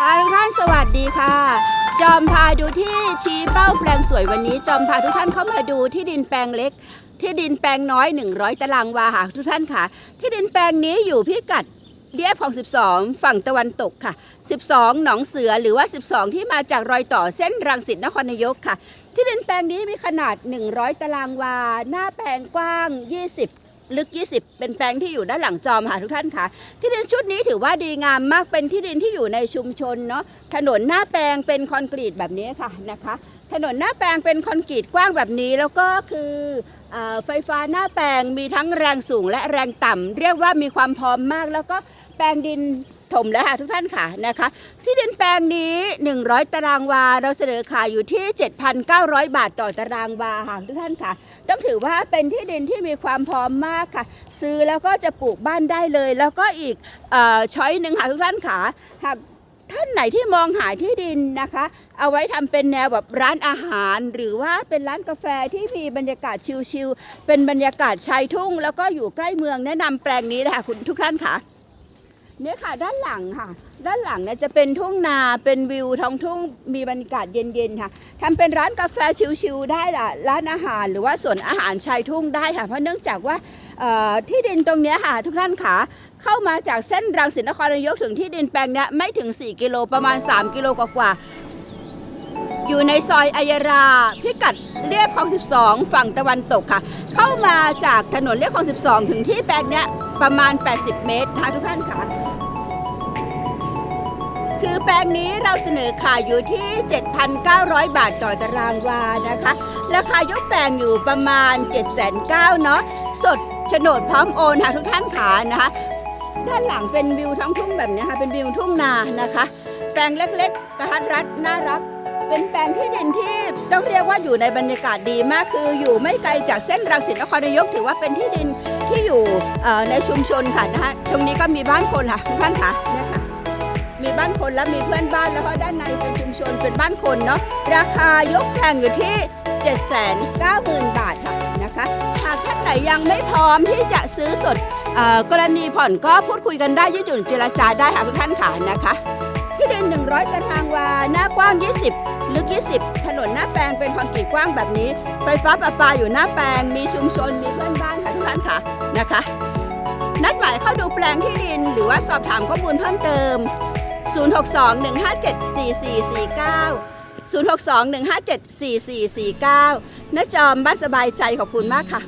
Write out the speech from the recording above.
ค่ะทุกท่านสวัสดีค่ะ จอมพาดูที่ชี้เป้าแปลงสวยวันนี้ จอมพาทุกท่านเข้ามาดูที่ดินแปลงเล็ก ที่ดินแปลงน้อย 100 ตารางวาค่ะทุกท่านค่ะ ที่ดินแปลงนี้อยู่พิกัดเรียบของ 12 ฝั่งตะวันตกค่ะ 12 หนองเสือหรือว่า 12 ที่มาจากรอยต่อเส้นรังสิตนครนายกค่ะ ที่ดินแปลงนี้มีขนาด 100 ตารางวา หน้าแปลงกว้าง 20 ลึก 20 เป็นแปลงที่อยู่ด้านหลังจอมค่ะทุกท่านค่ะที่ดินชุดนี้ถือว่าดีงามมากเป็นที่ดินที่อยู่ในชุมชนเนาะถนนหน้าแปลงเป็นคอนกรีตแบบนี้ค่ะนะคะ ถนนหน้าแปลงเป็นคอนกรีตกว้างแบบนี้แล้วก็คืออไฟฟ้าหน้าแปลงมีทั้งแรงสูงและแรงต่ำเรียกว่ามีความพร้อมมาก แล้วก็แปลงดิน ถมแล้วค่ะทุกท่านค่ะนะคะ ที่ดินแปลงนี้ 100 ตารางวา เราเสนอขายอยู่ที่ 7,900 บาทต่อตารางวาค่ะทุกท่านค่ะ ต้องถือว่าเป็นที่ดินที่มีความพร้อมมากค่ะ ซื้อแล้วก็จะปลูกบ้านได้เลย แล้วก็อีกออช้อยหนึ่งค่ะทุกท่านค่ะหากท่านไหนที่มองหาที่ดินนะคะ เอาไว้ทำเป็นแนวแบบร้านอาหาร หรือว่าเป็นร้านกาแฟที่มีบรรยากาศชิลๆเป็นบรรยากาศชายทุ่ง แล้วก็อยู่ใกล้เมืองแนะนำแปลงนี้นะคะคุณทุกท่านค่ะ เนี่ยค่ะด้านหลังค่ะ ด้านหลังเนี่ยจะเป็นทุ่งนาเป็นวิวท้องทุ่งมีบรรยากาศเย็นๆค่ะทำเป็นร้านกาแฟชิลๆได้ละร้านอาหารหรือว่าสวนอาหารชายทุ่งได้ค่ะ เพราะเนื่องจากว่าที่ดินตรงเนี้ยค่ะ ทุกท่านค่ะเข้ามาจากเส้นรังสิตนครนายกถึงที่ดินแปลงเนี้ยไม่ถึง 4 กิโลประมาณ 3 กิโลกว่าอยู่ในซอยอัยราพิกัดเรียบคลอง 12 ฝั่งตะวันตกค่ะ เข้ามาจากถนนเรียบคลอง 12 ถึงที่แปลงเนี้ยประมาณ 80 เมตรนะคะทุกท่านค่ะ คือแปลงนี้เราเสนอขายอยู่ที่ 7,900 บาทต่อตารางวานะคะ ราคายกแปลงอยู่ประมาณ 7,900เนาะ สดโฉนดพร้อมโอนค่ะทุกท่านขานะคะ ด้านหลังเป็นวิวท้องทุ่งแบบนี้ค่ะเป็นวิวทุ่งนานะคะ แปลงเล็กๆ กระทัดรัดน่ารักเป็นแปลงที่ดินที่ต้องเรียกว่าอยู่ในบรรยากาศดีมากคืออยู่ไม่ไกลจากเส้นรังสิตนครนายกถือว่าเป็นที่ดินที่อยู่ในชุมชนค่ะนะคะตรงนี้ก็มีบ้านคนค่ะทุกท่านค่ะเนี่ยค่ะ มีบ้านคนแล้วมีเพื่อนบ้านแล้วก็ด้านในเป็นชุมชนเป็นบ้านคนเนาะราคายกแพงอยู่ที่ 790,000 บาทค่ะนะคะหากท่านไหนยังไม่พร้อมที่จะซื้อสดอกรณีผ่อนก็พูดคุยกันได้ยืดหยุ่นเจรจาได้ค่ะทุกท่านค่ะนะคะที่ดิน 100 ตารางวา หน้ากว้าง 20 ลึก 20 ถนนหน้าแปลงเป็นคอนกรีตกว้างแบบนี้ ไฟฟ้าประปาอยู่หน้าแปลง มีชุมชน มีเพื่อนบ้านค่ะทุกท่านค่ะนะคะ นัดหมายเข้าดูแปลงที่ดิน หรือว่าสอบถามข้อมูลเพิ่มเติม 062-157-4449 062-157-4449ณจอมบ้านสบายใจขอบคุณมากค่ะ